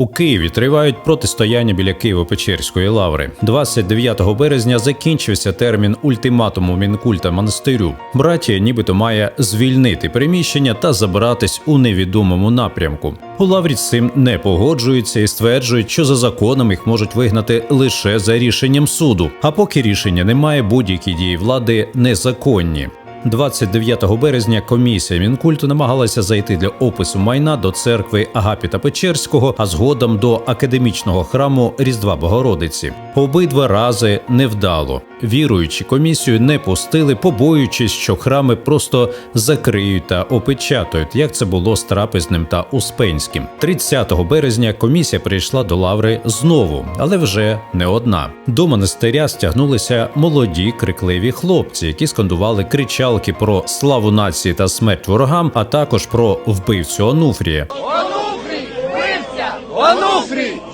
У Києві тривають протистояння біля Києво-Печерської лаври. 29 березня закінчився термін ультиматуму Мінкульта монастирю. Братія нібито має звільнити приміщення та забиратись у невідомому напрямку. У лаврі з цим не погоджуються і стверджують, що за законом їх можуть вигнати лише за рішенням суду. А поки рішення немає, будь-які дії влади незаконні. 29 березня комісія Мінкульту намагалася зайти для опису майна до церкви Агапіта Печерського, а згодом до академічного храму Різдва Богородиці. Обидва рази невдало. Віруючі комісію не пустили, побоюючись, що храми просто закриють та опечатають, як це було з трапезним та успенським. 30 березня комісія прийшла до лаври знову, але вже не одна. До монастиря стягнулися молоді крикливі хлопці, які скандували кричалки про славу нації та смерть ворогам, а також про вбивцю Онуфрія. Онуфрій, вбився! Онуфрій!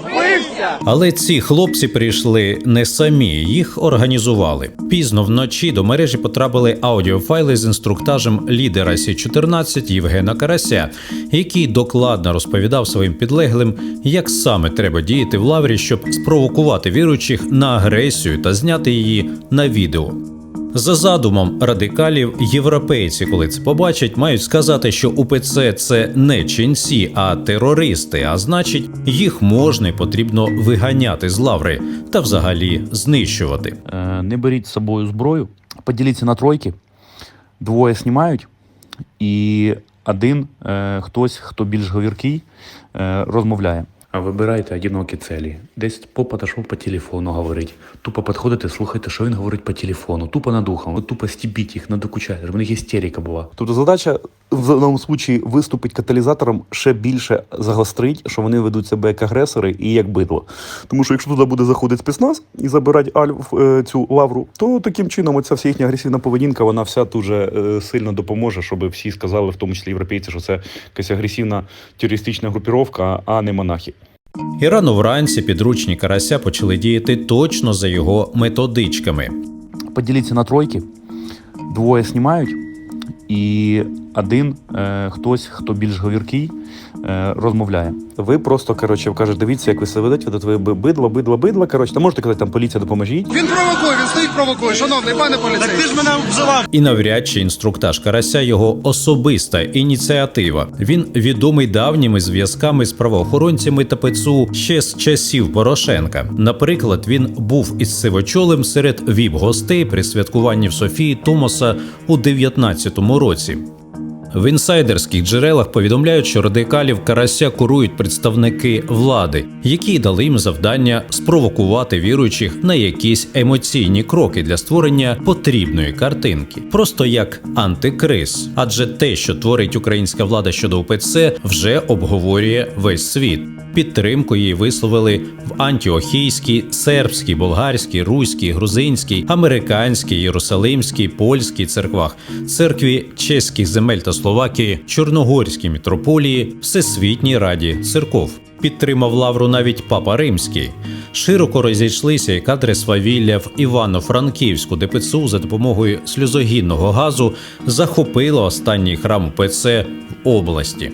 Але ці хлопці прийшли не самі, їх організували. Пізно вночі до мережі потрапили аудіофайли з інструктажем лідера Сі 14 Євгена Карася, який докладно розповідав своїм підлеглим, як саме треба діяти в лаврі, щоб спровокувати віруючих на агресію та зняти її на відео. За задумом радикалів, європейці, коли це побачать, мають сказати, що УПЦ це не ченці, а терористи. А значить, їх можна і потрібно виганяти з лаври та взагалі знищувати. Е, не беріть з собою зброю, поділіться на тройки, двоє знімають, і один е, хтось, хто більш говіркий, е, розмовляє. Вибирайте одинокі цілі. Десь попа пішов по телефону говорить. Тупо підходите, слухайте, що він говорить по телефону. Тупо над ухом. Тупо стібіть їх, надокучайте, в них істерика була. Тобто задача в даному случаї виступить каталізатором ще більше загострить, що вони ведуть себе як агресори і як бидло. Тому що якщо туди буде заходити спецназ і забирати Альф е, цю лавру, то таким чином оця вся їхня агресивна поведінка, вона вся дуже е, сильно допоможе, щоб всі сказали, в тому числі європейці, що це якась агресивна терористична групіровка, а не монахи. І рано вранці підручні карася почали діяти точно за його методичками. Поділіться на тройки, двоє знімають, і один е, хтось, хто більш говіркий, е, розмовляє. Ви просто коротше кажете, дивіться, як ви себе ведете, ви ви бидло, бидло, бидло. Коротше, не можете казати там поліція, допоможіть. Він провокує, він стоїть провокує. Шановний пане поліцейський. Так ти ж мене обзивав. І навряд чи інструктаж карася його особиста ініціатива. Він відомий давніми зв'язками з правоохоронцями та ПЦУ ще з часів Порошенка. Наприклад, він був із сивочолем серед віп-гостей при святкуванні в Софії Томоса у 19-му році. В інсайдерських джерелах повідомляють, що радикалів Карася курують представники влади, які дали їм завдання спровокувати віруючих на якісь емоційні кроки для створення потрібної картинки, просто як антикриз. Адже те, що творить українська влада щодо УПЦ, вже обговорює весь світ. Підтримку їй висловили в антіохійській, сербській, болгарській, руській, грузинській, американській, єрусалимській, польській церквах, церкві чеських земель та Словакії, Чорногорській мітрополії, Всесвітній раді церков. Підтримав лавру навіть папа Римський. Широко розійшлися і кадри свавілля в Івано-Франківську, де ПЦУ за допомогою сльозогінного газу захопило останній храм УПЦ в області.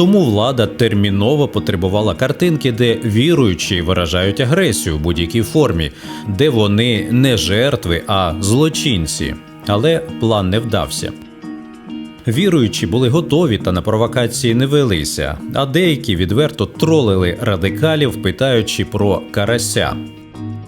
Тому влада терміново потребувала картинки, де віруючі виражають агресію в будь-якій формі, де вони не жертви, а злочинці. Але план не вдався. Віруючі були готові та на провокації не велися, а деякі відверто тролили радикалів, питаючи про карася.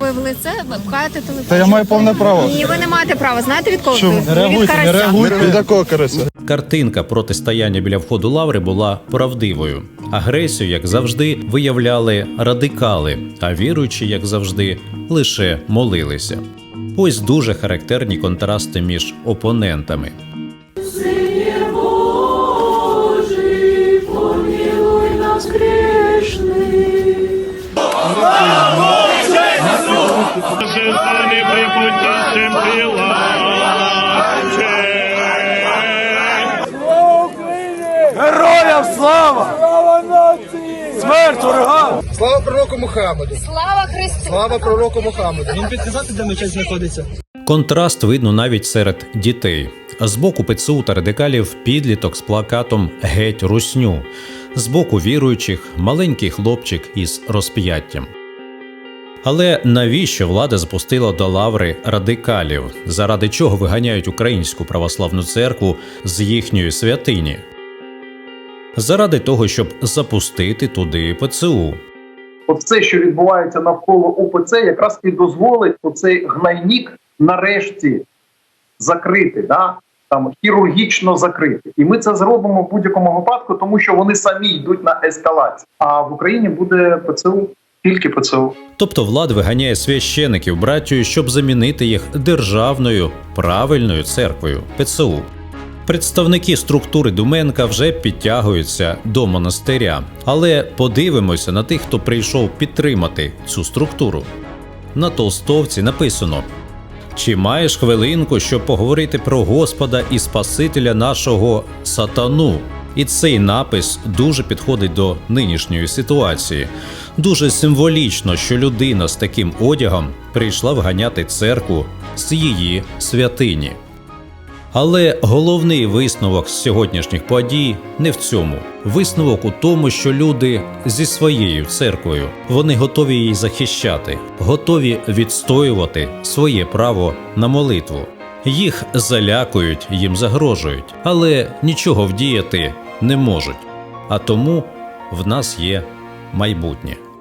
Ви в лице, ви пхаєте телефон. Та я маю повне право. Ні, ви не маєте права. Знаєте від кого? Ви? не від реагуйте, не карася. реагуйте. Від такого карася. Картинка протистояння біля входу лаври була правдивою. Агресію, як завжди, виявляли радикали, а віруючі, як завжди, лише молилися. Ось дуже характерні контрасти між опонентами. Божественний припутішим слава! Слава нації! Смерть ворогам! Слава пророку Мухаммеду! Слава Христу! Слава пророку Мухаммеду! Він підказати, де мечеть знаходиться? Контраст видно навіть серед дітей. З боку ПЦУ та радикалів підліток з плакатом Геть русню. Збоку віруючих маленький хлопчик із розп'яттям. Але навіщо влада запустила до лаври радикалів, заради чого виганяють українську православну церкву з їхньої святині? Заради того, щоб запустити туди ПЦУ. Оце, що відбувається навколо УПЦ, якраз і дозволить оцей гнайнік нарешті закрити, да? там хірургічно закрити. І ми це зробимо в будь-якому випадку, тому що вони самі йдуть на ескалацію. А в Україні буде ПЦУ, тільки ПЦУ. Тобто влада виганяє священиків братію, щоб замінити їх державною правильною церквою ПЦУ. Представники структури Думенка вже підтягуються до монастиря, але подивимося на тих, хто прийшов підтримати цю структуру. На толстовці написано: Чи маєш хвилинку, щоб поговорити про Господа і Спасителя нашого сатану? І цей напис дуже підходить до нинішньої ситуації. Дуже символічно, що людина з таким одягом прийшла вганяти церкву з її святині. Але головний висновок з сьогоднішніх подій не в цьому. Висновок у тому, що люди зі своєю церквою вони готові її захищати, готові відстоювати своє право на молитву. Їх залякують, їм загрожують, але нічого вдіяти не можуть. А тому в нас є майбутнє.